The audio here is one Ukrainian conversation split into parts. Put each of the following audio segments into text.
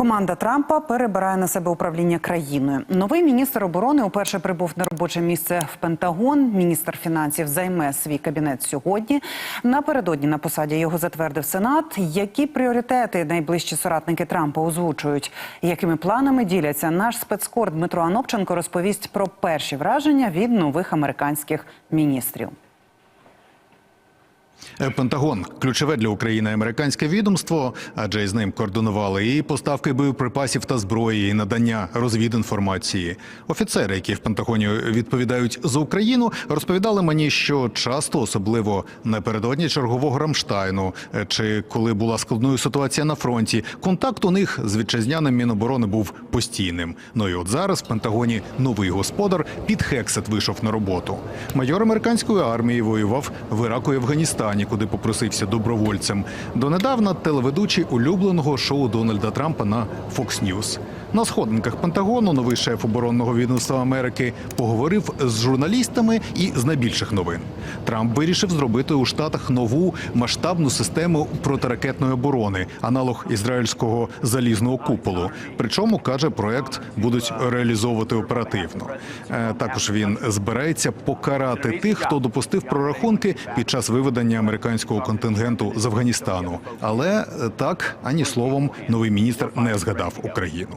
Команда Трампа перебирає на себе управління країною. Новий міністр оборони уперше прибув на робоче місце в Пентагон. Міністр фінансів займе свій кабінет сьогодні. Напередодні на посаді його затвердив Сенат. Які пріоритети найближчі соратники Трампа озвучують? Якими планами діляться наш спецкор Дмитро Анопченко розповість про перші враження від нових американських міністрів. Е, Пентагон ключове для України американське відомство, адже з ним координували і поставки боєприпасів та зброї, і надання розвідінформації. Офіцери, які в Пентагоні відповідають за Україну, розповідали мені, що часто, особливо напередодні чергового Рамштайну, е, чи коли була складною ситуація на фронті, контакт у них з вітчизняним міноборони був постійним. Ну і от зараз в Пентагоні новий господар під Хексет вийшов на роботу. Майор американської армії воював в Іраку і Афганістані, куди попросився добровольцем. Донедавна телеведучий улюбленого шоу Дональда Трампа на Fox News. На сходинках Пентагону новий шеф оборонного відомства Америки поговорив з журналістами і з найбільших новин. Трамп вирішив зробити у штатах нову масштабну систему протиракетної оборони, аналог ізраїльського залізного куполу. Причому каже, проект будуть реалізовувати оперативно. Е, Також він збирається покарати тих, хто допустив прорахунки під час виведення американського контингенту з Афганістану. Але е, так ані словом новий міністр не згадав Україну.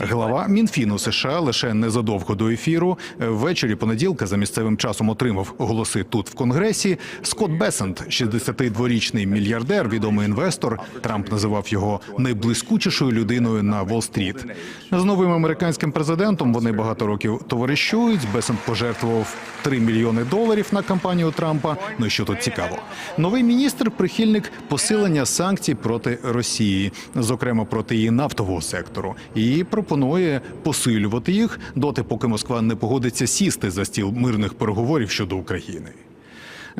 Глава Мінфіну США лише незадовго до ефіру е, ввечері понеділка за місцевим часом отримав голоси тут в конгресі. Скотт Бесент, 62-річний мільярдер, відомий інвестор. Трамп називав його найблискучішою людиною на Уолл-стріт. З новим американським президентом вони багато років товаришують. Бесент пожертвував 3 мільйони доларів на кампанію Трампа. Ну і що тут цікаво, новий міністр прихильник посилення санкцій проти Росії, зокрема проти її нафтового сектору, і пропонує посилювати їх доти, поки Москва не погодиться сісти за стіл мирних переговорів щодо України.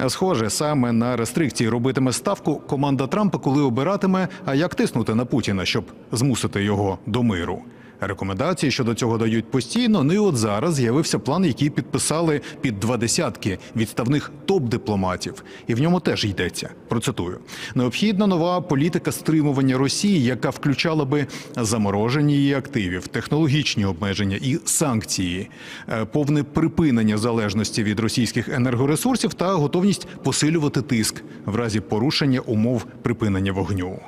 Схоже, саме на рестрикції робитиме ставку команда Трампа, коли обиратиме, а як тиснути на Путіна, щоб змусити його до миру. Рекомендації щодо цього дають постійно. Ну і от зараз з'явився план, який підписали під два десятки відставних топ-дипломатів, і в ньому теж йдеться. Процитую: необхідна нова політика стримування Росії, яка включала би замороження її активів, технологічні обмеження і санкції, е, повне припинення залежності від російських енергоресурсів та готовність посилювати тиск в разі порушення умов припинення вогню.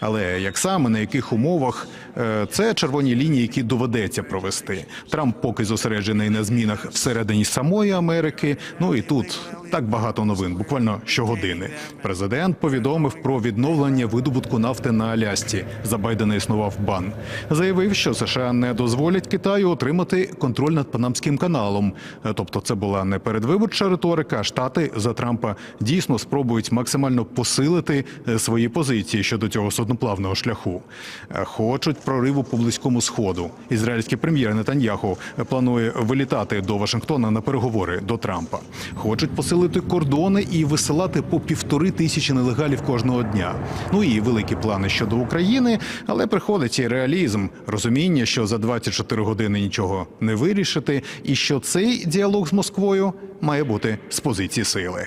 Але як саме на яких умовах е, це червоні лінії, які доведеться провести. Трамп поки зосереджений на змінах всередині самої Америки. Ну і тут так багато новин, буквально щогодини. Президент повідомив про відновлення видобутку нафти на Алясці. За Байдена існував бан. Заявив, що США не дозволять Китаю отримати контроль над Панамським каналом. Е, Тобто, це була не передвиборча риторика. а Штати за Трампа дійсно спробують максимально посилити е, свої позиції щодо цього судноплавного шляху. Е, Хочуть прориву по близькому сходу. Ізраїльський прем'єр Нетаньяху планує вилітати до Вашингтона на переговори до Трампа. Хочуть посилити кордони і висилати по півтори тисячі нелегалів кожного дня. Ну і великі плани щодо України, але приходить і реалізм, розуміння, що за 24 години нічого не вирішити, і що цей діалог з Москвою має бути з позиції сили.